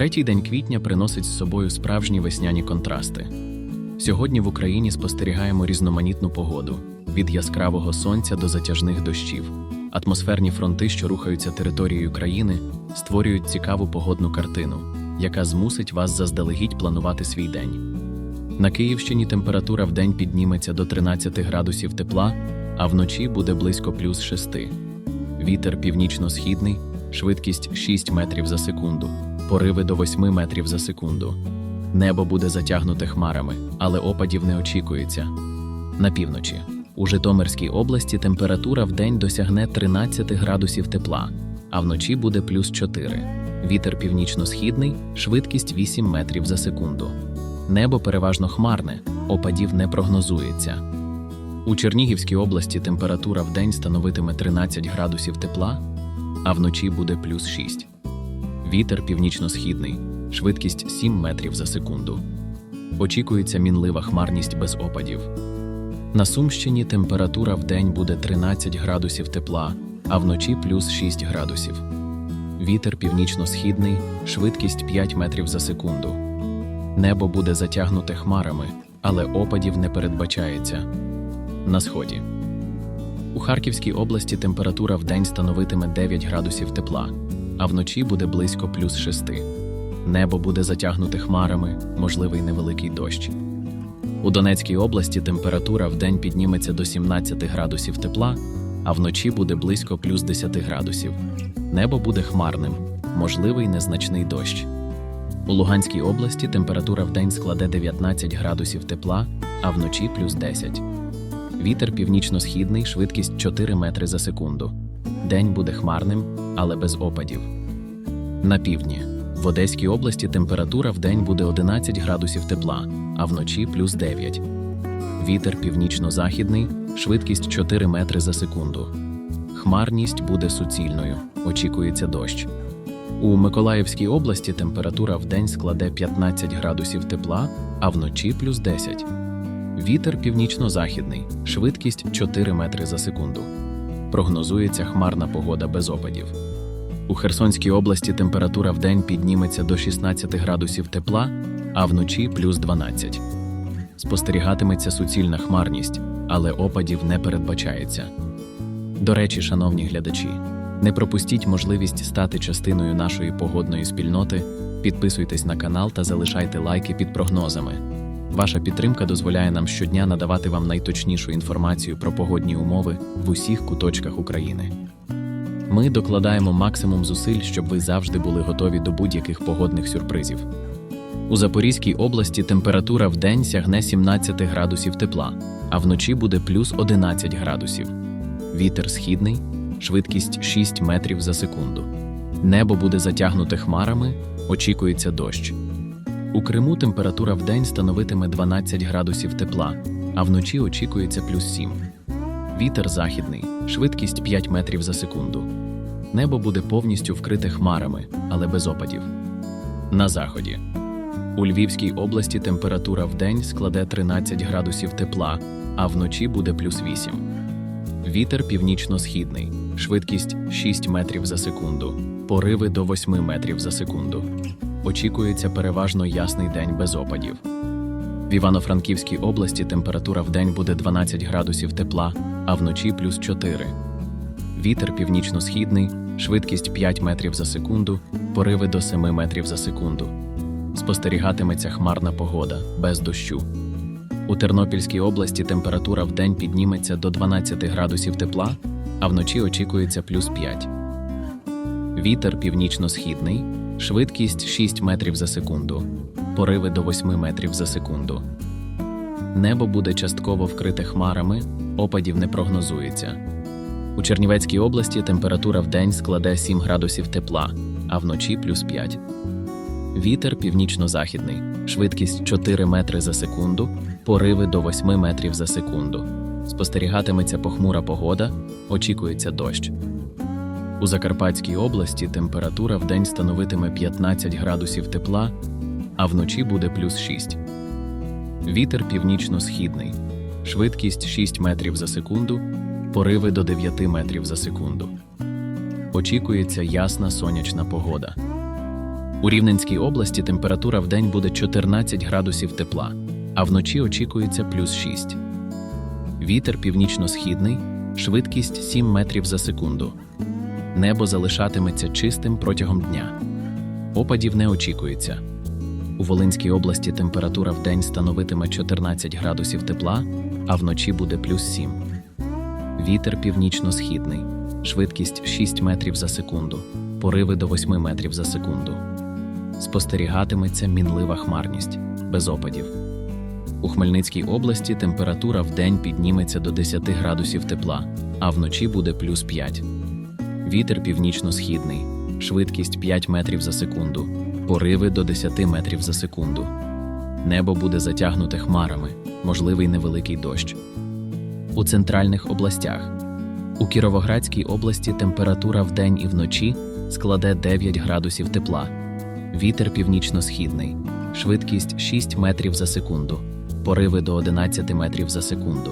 Третій день квітня приносить з собою справжні весняні контрасти. Сьогодні в Україні спостерігаємо різноманітну погоду від яскравого сонця до затяжних дощів. Атмосферні фронти, що рухаються територією країни, створюють цікаву погодну картину, яка змусить вас заздалегідь планувати свій день. На Київщині температура в день підніметься до 13 градусів тепла, а вночі буде близько плюс 6. Вітер північно-східний, швидкість 6 метрів за секунду, пориви до 8 метрів за секунду. Небо буде затягнуте хмарами, але опадів не очікується. На півночі. У Житомирській області температура в день досягне 13 градусів тепла, а вночі буде плюс 4. Вітер північно-східний, швидкість 8 метрів за секунду. Небо переважно хмарне, опадів не прогнозується. У Чернігівській області температура в день становитиме 13 градусів тепла, а вночі буде плюс 6. Вітер північно-східний, швидкість 7 метрів за секунду. Очікується мінлива хмарність без опадів. На Сумщині температура в день буде 13 градусів тепла, а вночі плюс 6 градусів. Вітер північно-східний, швидкість 5 метрів за секунду. Небо буде затягнуте хмарами, але опадів не передбачається. На сході. У Харківській області температура в день становитиме 9 градусів тепла, а вночі буде близько плюс 6. Небо буде затягнуте хмарами, можливий невеликий дощ. У Донецькій області температура в день підніметься до 17 градусів тепла, а вночі буде близько плюс 10 градусів. Небо буде хмарним, можливий незначний дощ. У Луганській області температура в день складе 19 градусів тепла, а вночі плюс 10. Вітер північно-східний, швидкість 4 метри за секунду. День буде хмарним, але без опадів. На півдні. В Одеській області температура в день буде 11 градусів тепла, а вночі плюс 9. Вітер північно-західний, швидкість 4 метри за секунду. Хмарність буде суцільною, очікується дощ. У Миколаївській області температура в день складе 15 градусів тепла, а вночі плюс 10. Вітер північно-західний, швидкість 4 метри за секунду. Прогнозується хмарна погода без опадів. У Херсонській області температура в день підніметься до 16 градусів тепла, а вночі плюс 12. Спостерігатиметься суцільна хмарність, але опадів не передбачається. До речі, шановні глядачі, не пропустіть можливість стати частиною нашої погодної спільноти, підписуйтесь на канал та залишайте лайки під прогнозами. Ваша підтримка дозволяє нам щодня надавати вам найточнішу інформацію про погодні умови в усіх куточках України. Ми докладаємо максимум зусиль, щоб ви завжди були готові до будь-яких погодних сюрпризів. У Запорізькій області температура в день сягне 17 градусів тепла, а вночі буде плюс 11 градусів. Вітер східний, швидкість 6 метрів за секунду. Небо буде затягнуте хмарами, очікується дощ. У Криму температура в день становитиме 12 градусів тепла, а вночі очікується плюс 7. Вітер західний, швидкість 5 метрів за секунду. Небо буде повністю вкрите хмарами, але без опадів. На заході. У Львівській області температура в день складе 13 градусів тепла, а вночі буде плюс 8. Вітер північно-східний, швидкість 6 метрів за секунду, пориви до 8 метрів за секунду. Очікується переважно ясний день без опадів. В Івано-Франківській області температура в день буде 12 градусів тепла, а вночі плюс 4. Вітер північно-східний, швидкість 5 метрів за секунду, пориви до 7 метрів за секунду. Спостерігатиметься хмарна погода без дощу. У Тернопільській області температура в день підніметься до 12 градусів тепла, а вночі очікується плюс 5. Вітер північно-східний, швидкість 6 метрів за секунду, пориви до 8 метрів за секунду. Небо буде частково вкрите хмарами, опадів не прогнозується. У Чернівецькій області температура в день складе 7 градусів тепла, а вночі плюс 5. Вітер північно-західний, швидкість 4 метри за секунду, пориви до 8 метрів за секунду. Спостерігатиметься похмура погода, очікується дощ. У Закарпатській області температура в день становитиме 15 градусів тепла, а вночі буде плюс 6. Вітер північно-східний, швидкість 6 метрів за секунду, пориви до 9 метрів за секунду. Очікується ясна сонячна погода. У Рівненській області температура вдень буде 14 градусів тепла, а вночі очікується плюс 6. Вітер північно-східний, швидкість 7 метрів за секунду. Небо залишатиметься чистим протягом дня. Опадів не очікується. У Волинській області температура вдень становитиме 14 градусів тепла, а вночі буде плюс 7. Вітер північно-східний, швидкість 6 метрів за секунду, пориви до 8 метрів за секунду. Спостерігатиметься мінлива хмарність, без опадів. У Хмельницькій області температура вдень підніметься до 10 градусів тепла, а вночі буде плюс 5. Вітер північно-східний, швидкість 5 метрів за секунду, пориви до 10 метрів за секунду. Небо буде затягнуте хмарами, можливий невеликий дощ. У центральних областях. У Кіровоградській області температура вдень і вночі складе 9 градусів тепла. Вітер північно-східний, швидкість 6 метрів за секунду, пориви до 11 метрів за секунду.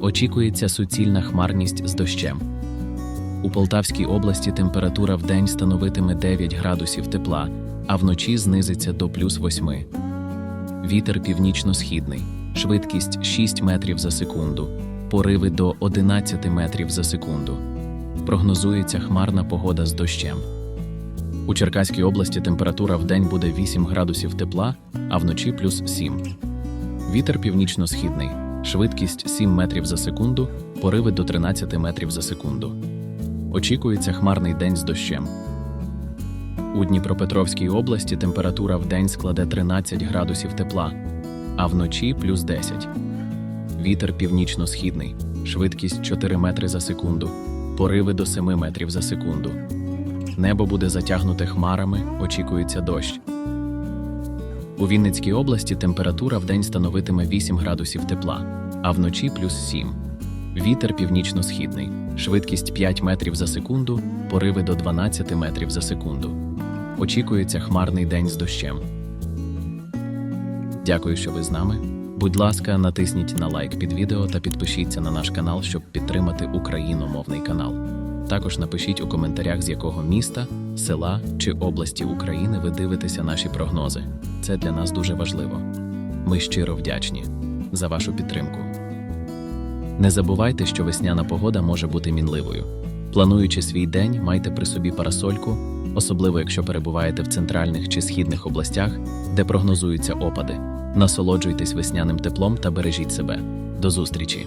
Очікується суцільна хмарність з дощем. У Полтавській області температура вдень становитиме 9 градусів тепла, а вночі знизиться до плюс 8. Вітер північно-східний, швидкість 6 метрів за секунду, пориви до 11 метрів за секунду. Прогнозується хмарна погода з дощем. У Черкаській області температура вдень буде 8 градусів тепла, а вночі плюс 7. Вітер північно-східний, швидкість 7 метрів за секунду, пориви до 13 метрів за секунду. Очікується хмарний день з дощем. У Дніпропетровській області температура вдень складе 13 градусів тепла, а вночі плюс 10. Вітер північно-східний, швидкість 4 метри за секунду, пориви до 7 метрів за секунду. Небо буде затягнуте хмарами, очікується дощ. У Вінницькій області температура вдень становитиме 8 градусів тепла, а вночі плюс 7. Вітер північно-східний, швидкість 5 метрів за секунду, пориви до 12 метрів за секунду. Очікується хмарний день з дощем. Дякую, що ви з нами. Будь ласка, натисніть на лайк під відео та підпишіться на наш канал, щоб підтримати україномовний канал. Також напишіть у коментарях, з якого міста, села чи області України ви дивитеся наші прогнози. Це для нас дуже важливо. Ми щиро вдячні за вашу підтримку. Не забувайте, що весняна погода може бути мінливою. Плануючи свій день, майте при собі парасольку, особливо якщо перебуваєте в центральних чи східних областях, де прогнозуються опади. Насолоджуйтесь весняним теплом та бережіть себе. До зустрічі!